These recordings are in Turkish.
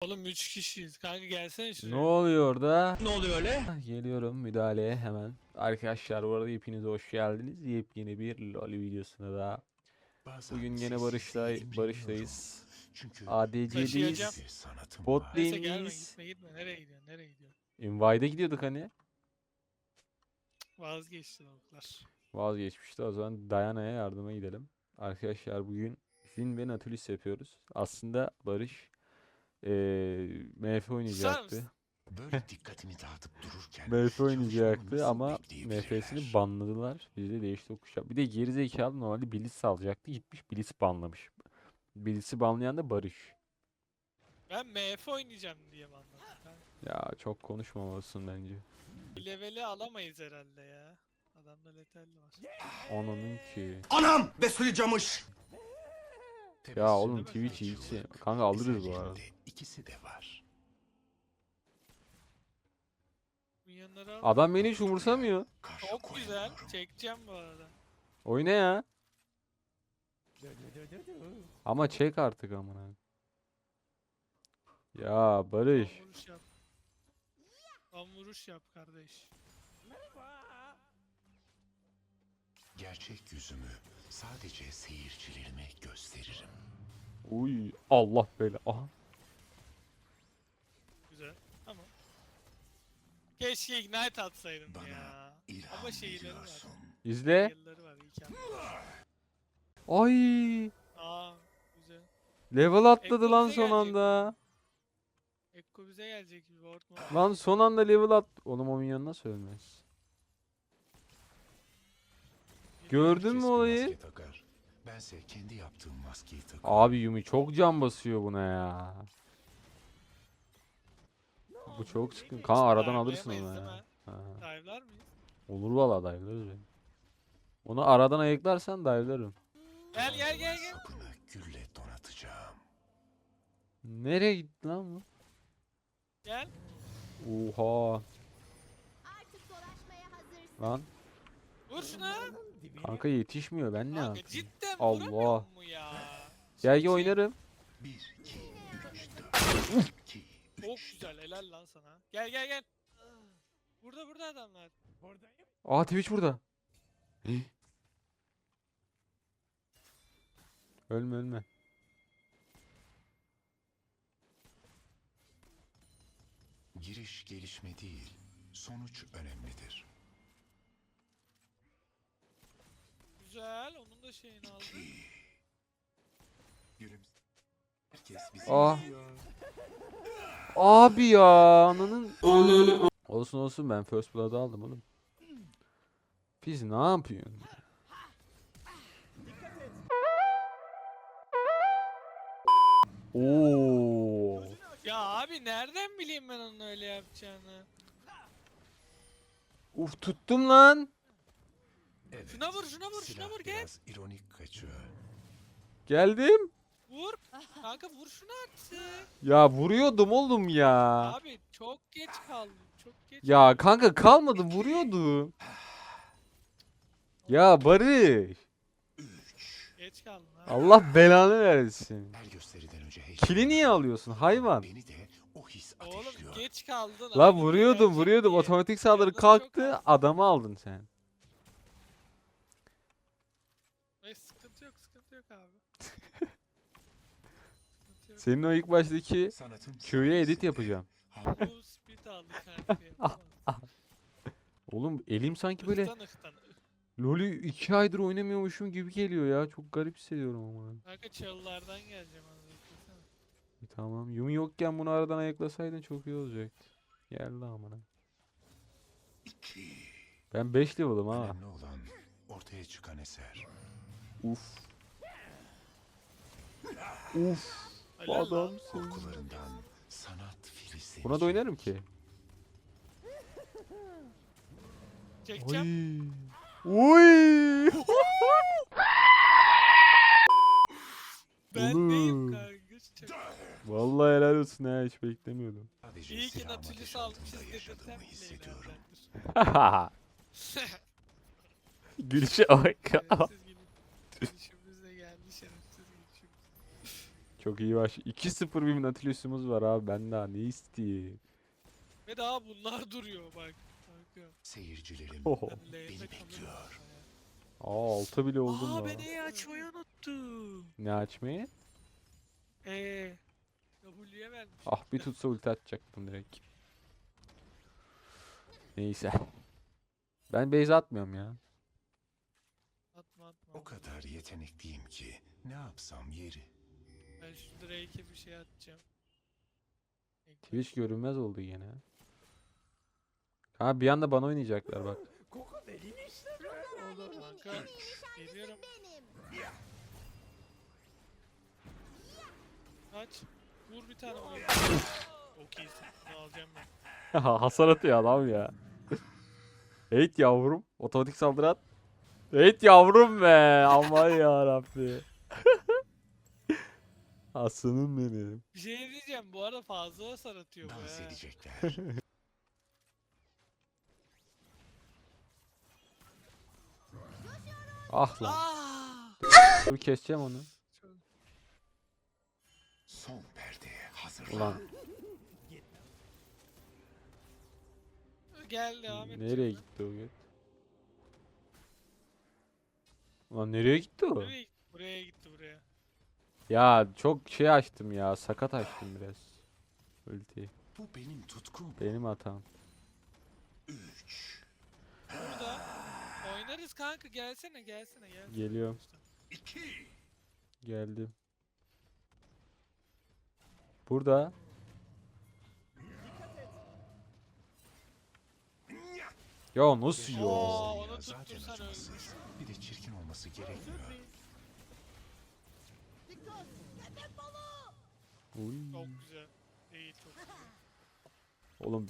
Oğlum 3 kişiyiz. Kanka gelsene Ne şuraya. oluyor orada? Ne oluyor öyle? Geliyorum müdahaleye hemen. Arkadaşlar bu arada hepiniz hoş geldiniz. Yepyeni bir LoL videosuna da. Bugün gene Barış'la Barış'tayız. Çünkü Taşıyacağım. ADC'deyiz. sanatım Bot var. Neyse gelme lane'deyiz. gitme gitme. Nereye gidiyorsun? Nereye gidiyorsun? Invide'e gidiyorduk hani. Vazgeçti lavuklar. Vazgeçmişti. O zaman Diana'ya yardıma gidelim. Arkadaşlar bugün Finn ve Nautilus yapıyoruz. Aslında Barış eee MF oynayacaktı. Böyle dikkatini dağıtıp dururken MF oynayacaktı ama? MF'sini banladılar. Biz de değiş tokuş yap- Bir de gerizekalı normalde Blitz alacaktı. Gitmiş Blitz banlamış. Blitz'i banlayan da Barış. Ben MF oynayacağım diye mi anladım? kanka? Ya çok konuşmamalısın bence. Leveli alamayız herhalde ya. Adamda letal var. Onun ki. Anam! Besli camış! Ya oğlum Twitch iyisi. Kanka alırız bu arada. İkisi de var. Adam beni hiç umursamıyor. Çok güzel. Çekeceğim bu arada. Oyna ya. Ama çek artık amına. Ya Barış. Tam vuruş yap. Tam vuruş yap kardeş. Gerçek yüzümü sadece seyircilerime gösteririm. Uy Allah bela. Aha. Güzel. Tamam. Keşke ignite atsaydın Bana ya. İlham Ama şeyleri var. veriyorsun. İzle. Yılları var. Ay. Aa güzel. Level atladı Ekko lan son gelecek anda. Ekko bize gelecek bir ward mu? Lan son anda level at. Oğlum o minyon nasıl Gördün mü olayı? Bense kendi yaptığım maskeyi takarım. Abi Yumi çok can basıyor buna ya. Bu çok sıkıntı. Kan aradan alırsın onu ya. Ha. Dive'lar mıyız? Olur valla dive'larız yani. Onu aradan ayıklarsan dive'larım. Gel gel gel gel. Sapını gülle donatacağım. Nereye gitti lan bu? Gel. Oha. Artık dolaşmaya hazırsın. Lan Vur şuna. Kanka yetişmiyor ben ne Kanka yapayım? cidden Allah. vuramıyor mu ya? Gel gel oynarım. Çok güzel helal lan sana. Gel gel gel. Burada burada adamlar. Aa Twitch burada. ölme ölme. Giriş gelişme değil, sonuç önemlidir. Güzel onun da şeyini aldı. Gülümse. Herkes bizi Ah. izliyor. Abi ya ananın. Olsun olsun ben first blood'ı aldım oğlum. Biz ne yapıyorsun? ya? Oo. Ya abi nereden bileyim ben onun öyle yapacağını? Uf tuttum lan. Evet, Şuna vur şuna vur şuna vur gel. biraz ironik kaçıyor. Geldim. Vur. Kanka vur şunu artık. Ya vuruyordum oğlum ya. Abi çok geç kaldım. Çok geç. Ya kanka kalmadı vuruyordum. Ya Barış. Geç kaldın abi. Allah belanı versin. Her gösteriden önce heyecan. Kili niye alıyorsun hayvan? Beni de o his Oğlum ateşliyor. geç kaldın. La abi, vuruyordum gelecek vuruyordum diye. otomatik saldırı Canın çok kalktı az. adamı aldın sen. Ay, sıkıntı yok sıkıntı yok abi. sıkıntı yok. Senin o ilk baştaki Q'ya edit yapacağım. Oğlum elim sanki böyle Ihtan ıhtan. LoL'ü 2 aydır oynamıyormuşum gibi geliyor ya. Çok garip hissediyorum ama. Kanka çalılardan geleceğim az beklesene. E, tamam. Yumi yokken bunu aradan ayıklasaydın çok iyi olacaktı. Geldi amına. iki. Ben 5 level'ım ha. Önemli olan ortaya çıkan eser. Uf. Uf. Lan. Adamsın. Korkularından sanat filizleri. Buna da oynarım ki. Çekeceğim. Uy. Ben Oğlum. neyim kanka? Çek. Vallahi helal olsun ha hiç beklemiyordum. İyi ki almışız altında dedirten yaşadığımı bile hissediyorum. Gülüşe bak. Şerefsiz gibi. Çok iyi baş. 2-0 bir Nautilus'umuz var abi. Ben daha ne isteyeyim? Ve daha bunlar duruyor bak. Kanka. Seyircilerim Oho. Ben lane'de beni kalıyorum bekliyor. Aa 6 bile oldum Aa ben E'yi açmayı unuttum. Ne açmayı? Eee. W'ye vermiş. Ah bir tutsa ulti atacaktım direkt. Neyse. Ben base atmıyorum ya. Atma atma. O kadar yetenekliyim ki ne yapsam yeri. Ben şu Drake'e bir şey atacağım. Twitch görünmez oldu yine. Ha bir anda bana oynayacaklar bak. Kanka geliyorum. Benim. Aç. Vur bir tane vur. Çok iyisin. Bunu alacağım ben. Hasar atıyor adam ya. Evet yavrum. Otomatik saldırı at. Evet yavrum be. Aman ya Rabbi. Aslanım benim. Bir şey diyeceğim. Bu arada fazla hasar atıyor bu Dans he. edecekler. Ah lan. Dur keseceğim onu. Son perdeye hazır. Ulan Gel devam et. nereye gitti o göt? Ulan nereye gitti o? Nereye gitti? Buraya gitti buraya. Ya çok şey açtım ya. Sakat açtım biraz. Ultiyi. Bu benim tutkum. Benim hatam. Üç, Burada. Oynarız kanka gelsene gelsene gelsene. Geliyorum. iki, Geldim. Burada. Ya nasıl Aa, ya? onu Ya zaten tuttursan ölmüş. Bir de çirkin olması gerekmiyor. Uy. Çok güzel. Değil çok güzel. Oğlum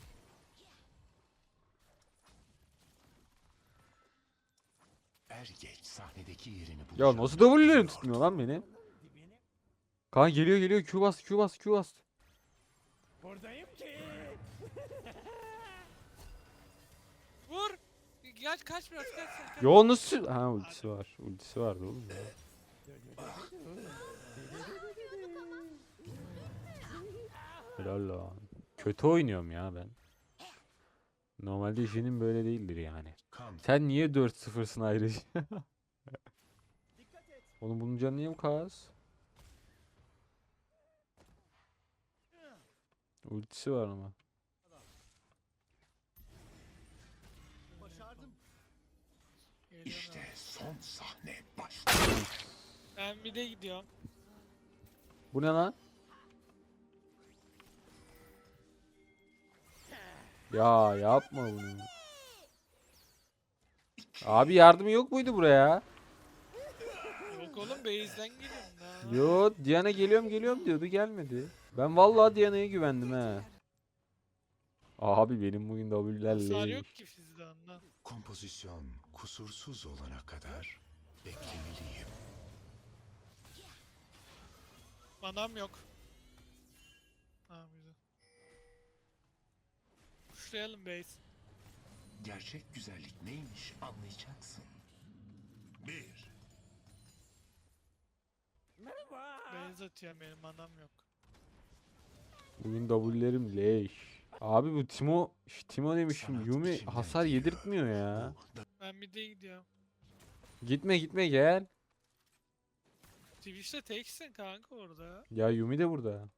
Er geç sahnedeki yerini ya bulacağını nasıl W'lerim tutmuyor lan beni? Kaan geliyor geliyor Q bas Q bas Q bas. Vur. Kaç kaç biraz kaç kaç. Ya nasıl? Ha ultisi var. Ultisi vardı oğlum ya. Helal lan. Kötü oynuyorum ya ben. Normalde Jin'in böyle değildir yani. Sen niye 4-0'sın ayrıca? Oğlum bunun canı niye bu kadar? Ultisi var ama. İşte son sahne başlıyor. Ben bir de gidiyorum. Bu ne lan? Ya yapma bunu. Abi yardımı yok muydu buraya? Yok oğlum base'den geliyorum. Yo Diana geliyorum geliyorum diyordu gelmedi. Ben vallahi Diana'ya güvendim he. Abi benim bugün Hasar W'lerle. yok ki sizde ondan. Kompozisyon kusursuz olana kadar beklemeliyim. Manam yok. Tamam güzel. Kuşlayalım base. Gerçek güzellik neymiş anlayacaksın. Bir, Base atıyorum benim manam yok. Bugün W'lerim leş. Abi bu Timo, Timo demişim sanat Yumi hasar geliyor. yedirtmiyor ya. Ben bir de gidiyorum. Gitme gitme gel. Twitch'te teksin kanka orada. Ya Yumi de burada.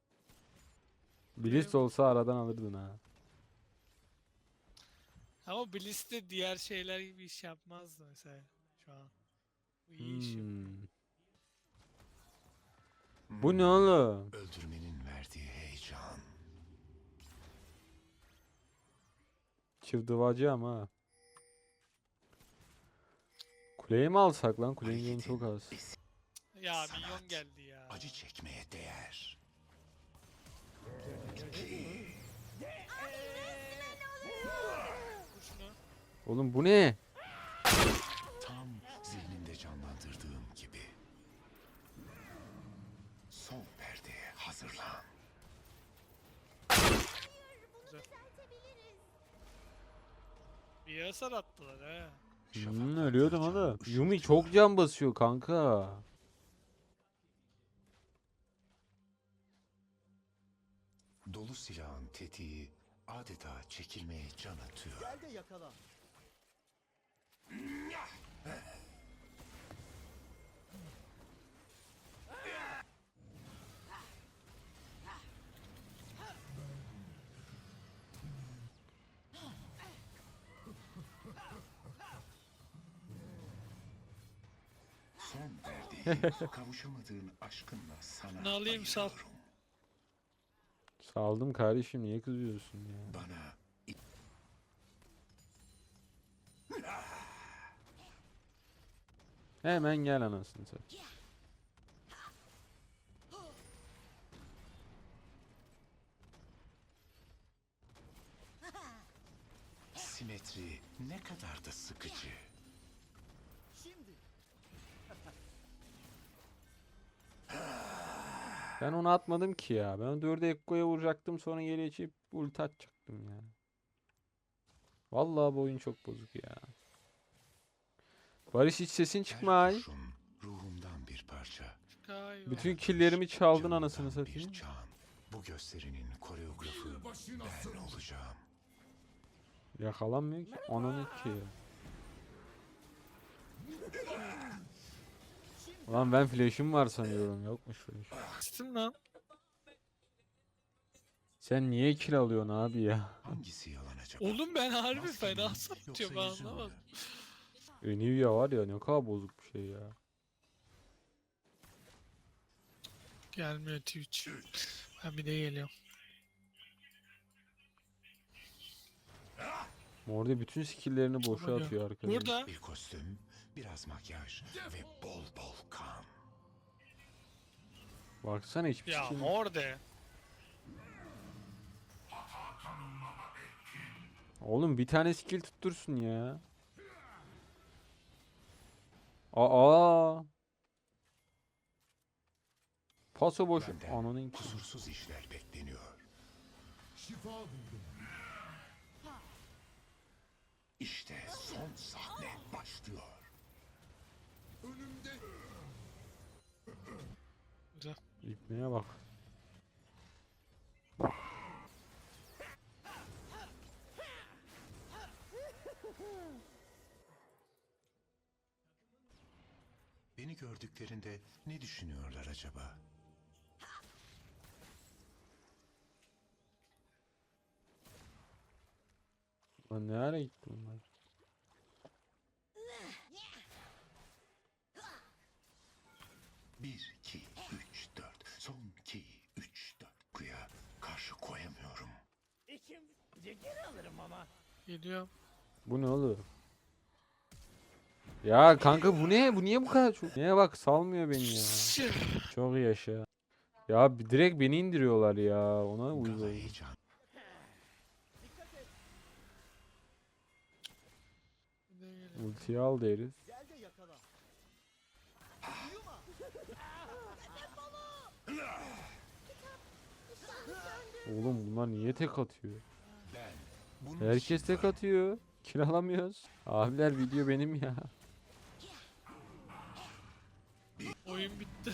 Blitz olsa aradan alırdın ha. Ama Bliss de diğer şeyler gibi iş yapmazdı mesela şu an. Bu iyi iş yapıyor. Hmm. Bu ne oğlum? öldürmenin verdiği heyecan. Çıvdıvacı ama. Kuleyi mi alsak lan? Kulenin Hareketin çok az. Ya Sanat. minyon geldi ya. acı çekmeye değer. Vur Oğlum bu ne? Tam zihnimde canlandırdığım gibi. Son perdeye hazırlan. Bir hasar attılar he. Hmm, ölüyordum oğlum. Yumi çok can basıyor kanka. Dolu silahın tetiği adeta çekilmeye can atıyor. Gel de yakala. Son verdiği kavuşamadığın aşkınla sana Ne alayım, sal. bayılıyorum. Saldım kardeşim niye kızıyorsun ya? Bana Hemen gel anasını satayım. simetri ne kadar da sıkıcı. Şimdi. Ben onu atmadım ki ya. Ben o 4'e Ekko'ya vuracaktım sonra geri geçip ulti atacaktım ya. Vallahi bu oyun çok bozuk ya. Barış hiç sesin kurşun ruhumdan bir parça. Bütün killerimi çaldın canımdan anasını bir satayım. Bu gösterinin koreografı ben olacağım. Yakalanmıyor ki. Ananı ki. Ulan ben flash'im var sanıyorum. Yokmuş flash. Sıçtın lan. Sen niye kill alıyorsun abi ya? Hangisi yalan acaba? Oğlum ben harbi fena yoksa satıyorum ben yüzün mü? anlamadım. Nvidia var ya ne kadar bozuk bir şey ya. Gelmiyor Twitch. Ben bir de geliyorum. Orada bütün skill'lerini boşa Bakıyor. atıyor arkadaş. Burada. Bir kostüm, biraz makyaj ve bol bol kan. Baksana hiçbir Ya skill. orada. Oğlum bir tane skill tuttursun ya. Aa. Paso boş. Benden Ananın kusursuz işler bekleniyor. İşte son sahne başlıyor. Güzel. İpneye bak. Gördüklerinde ne düşünüyorlar acaba? Lan ne ara gitti bunlar? Bir, iki, üç, dört. Son iki, üç, dört. Kuya karşı koyamıyorum. İkim. Geri alırım ama. Geliyorum. Bu ne oğlum? Ya kanka bu ne? Bu niye bu kadar çok? Neye bak salmıyor beni ya. Çok yaşa. Ya bir- direkt beni indiriyorlar ya. Ona uyuz oldum. Ultiyi al deriz. Oğlum bunlar niye tek atıyor? Herkes tek atıyor. Kiralamıyoruz. Abiler video benim ya. Oyun bitti.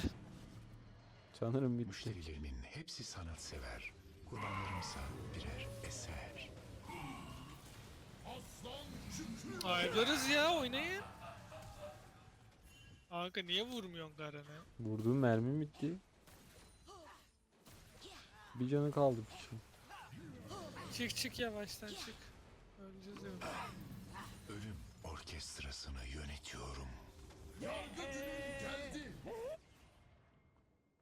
Sanırım bitti. Müşterilerimin hepsi sanatsever. Kullanlarımsa birer eser. Ayrılırız ya oynayın. Kanka niye vurmuyorsun Garen'e? Vurduğum mermi bitti. Bir canı kaldı piçin. Çık çık yavaştan çık. Öleceğiz ya. Ölüm orkestrasını yönetiyorum.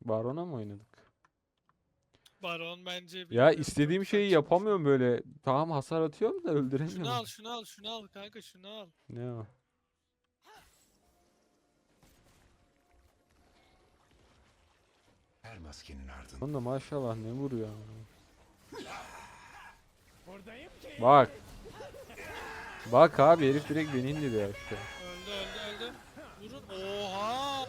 Barona mı oynadık? Baron bence Ya bilmiyorum, istediğim şeyi yapamıyorum böyle. Tamam hasar atıyorum da Şunu öldüremiyorum. al şunu al şunu al kanka şunu al. Ne o? Her maskenin ardında Lan da maşallah ne vuruyor. Buradayım ki. Bak. Bak abi herif direkt beni indiriyor aşağı. Oha.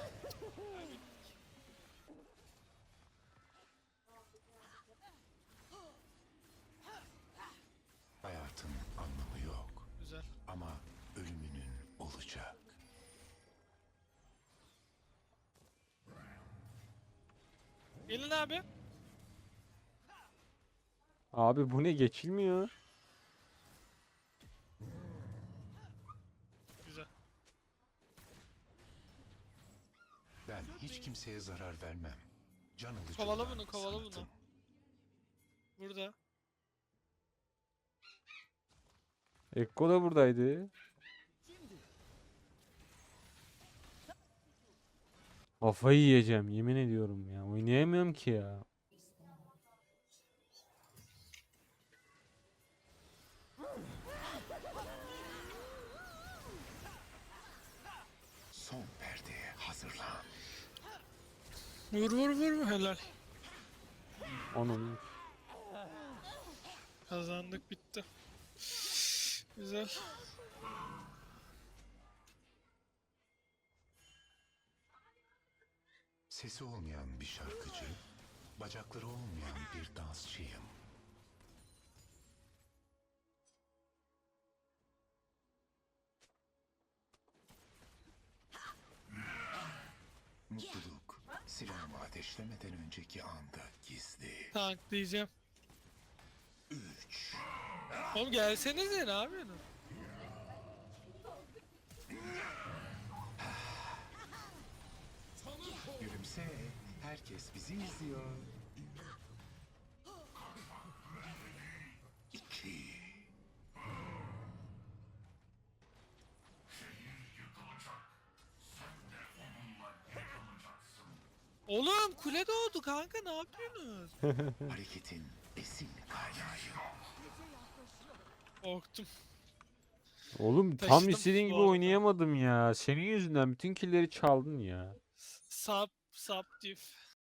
hayatın anlamı yok. Güzel. Ama ölümünün olacak. Gelin abi. Abi bu ne geçilmiyor. Kimseye zarar vermem. Can alıcı Kovala olan bunu, kovala bunu. sanatım. Burada. Ekko da buradaydı. Kafayı yiyeceğim yemin ediyorum ya. Oynayamıyorum ki ya. Vur vur vur helal. Onun Kazandık bitti. Güzel. Sesi olmayan bir şarkıcı, bacakları olmayan bir dansçıyım. Ateşlemeden önceki anda gizli. Tank diyeceğim. Üç, Oğlum gelsenize ne yapıyorsun? gülümse, herkes bizi izliyor. Oğlum kule doğdu kanka ne yapıyorsunuz? hareketin besin kaynağıyım. Korktum. Oğlum tam Taşıdım istediğin gibi arada. oynayamadım ya. Senin yüzünden bütün killleri çaldın ya. Sap sap diff.